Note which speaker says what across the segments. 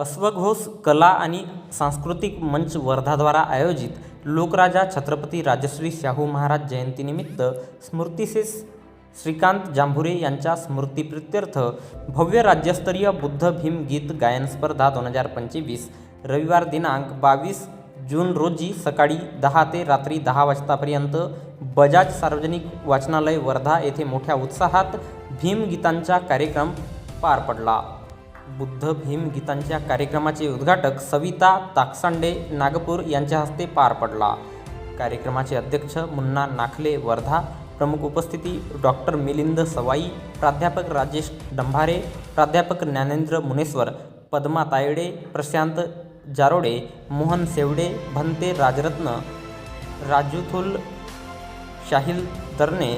Speaker 1: अश्वघोष कला आणि सांस्कृतिक मंच वर्धाद्वारा आयोजित लोकराजा छत्रपती राजश्री शाहू महाराज जयंतीनिमित्त स्मृतिसेस श्रीकांत जांभुरे यांच्या स्मृतिप्रित्यर्थ भव्य राज्यस्तरीय बुद्ध भीम गीत गायन स्पर्धा दोन हजार पंचवीस रविवार दिनांक बावीस जून रोजी सकाळी दहा ते रात्री दहा वाजतापर्यंत बजाज सार्वजनिक वाचनालय वर्धा येथे मोठ्या उत्साहात भीमगीतांचा कार्यक्रम पार पडला. बुद्ध भीम गीतांच्या कार्यक्रमाचे उद्घाटक सविता ताकसांडे नागपूर यांच्या हस्ते पार पडला. कार्यक्रमाचे अध्यक्ष मुन्ना नाखले वर्धा प्रमुख उपस्थिती डॉक्टर मिलिंद सवाई प्राध्यापक राजेश डंभारे प्राध्यापक ज्ञानेंद्र मुनेश्वर पद्मा तायडे प्रशांत जारोडे मोहन सेवडे भंते राजरत्न राजूथुल शाहिल तरणे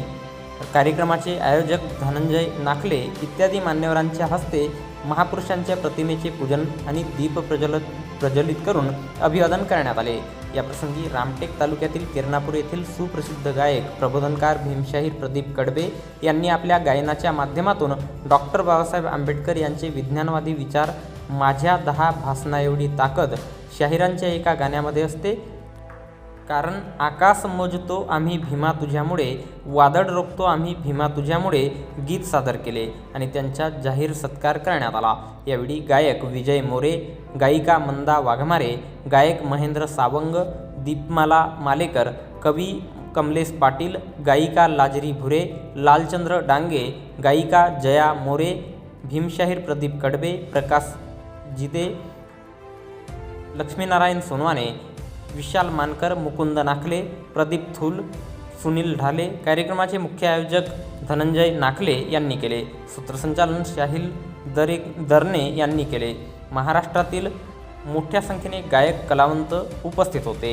Speaker 1: कार्यक्रमाचे आयोजक धनंजय नाखले इत्यादी मान्यवरांच्या हस्ते महापुरुषांच्या प्रतिमेचे पूजन आणि दीप प्रज्वलित प्रज्वलित करून अभिवादन करण्यात आले. याप्रसंगी रामटेक तालुक्यातील किरणापूर येथील सुप्रसिद्ध गायक प्रबोधनकार भीमशाहीर प्रदीप कडबे यांनी आपल्या गायनाच्या माध्यमातून डॉक्टर बाबासाहेब आंबेडकर यांचे विज्ञानवादी विचार माझ्या दहा भासनाएवढी ताकद शाहिरांच्या एका गाण्यामध्ये असते कारण आकाश मोजतो आम्ही भीमा तुझ्यामुळे. वादळ रोखतो आम्ही भीमा तुझ्यामुळे गीत सादर केले आणि त्यांचा जाहीर सत्कार करण्यात आला. यावेळी गायक विजय मोरे गायिका मंदा वाघमारे गायक महेंद्र सावंग दीपमाला मालेकर कवी कमलेश पाटील गायिका लाजरी भुरे लालचंद्र डांगे गायिका जया मोरे भीमशाहीर प्रदीप कडबे प्रकाश जिदे लक्ष्मीनारायण सोनवाने विशाल मानकर मुकुंद नाखले प्रदीप थूल सुनील ढाले कार्यक्रमाचे मुख्य आयोजक धनंजय नाखले यांनी केले. सूत्रसंचालन शाहिल दरे दरने यांनी केले. महाराष्ट्रातील मोठ्या संख्येने गायक कलावंत उपस्थित होते.